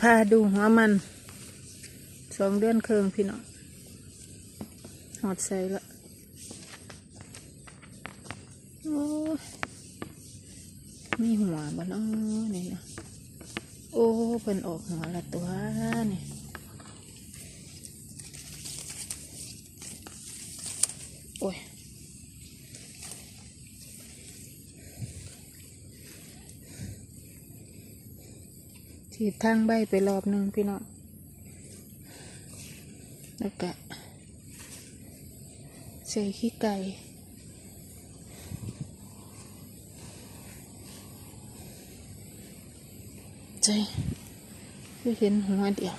พาดูหัวมันสองเดือนเคืองพี่น้องหอดใส่ละโอ้มีหัวบ้านอ้อนี่นะโอ้เพิ่นออกหัวละตัวนี่โอ้ย ฉีดทางใบไปรอบหนึ่งพี่น้องแล้วก็ใส่ขี้ไก่ใจคือเห็นหัวเดียว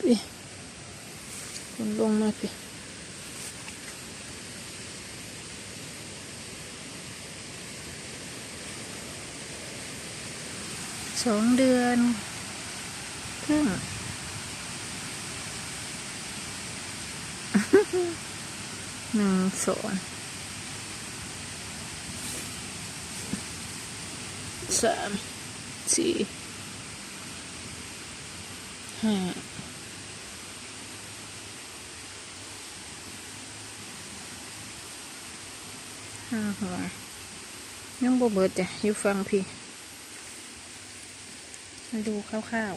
พี่คนลงมาพี่ สองเดือนครึ่งหนึ่งสองสามสี่ห้าห้าหัวยังบ่เบิดจ้ะอยู่ฟังพี่ มาดูคร่าว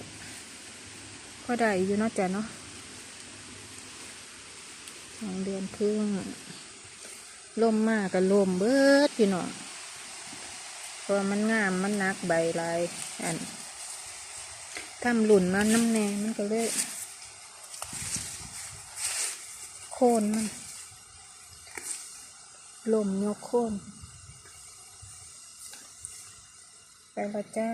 ๆก็ได้อยู่นาะจ้ะเนาะสองเดือนครึ่งลมมากกับลมเบิดพี่น้องเพราะมันงามมันนักใบลายอันทำหลุนมันน้ำแนมันก็เลยโคนมันลมยกโคนไปละจ้า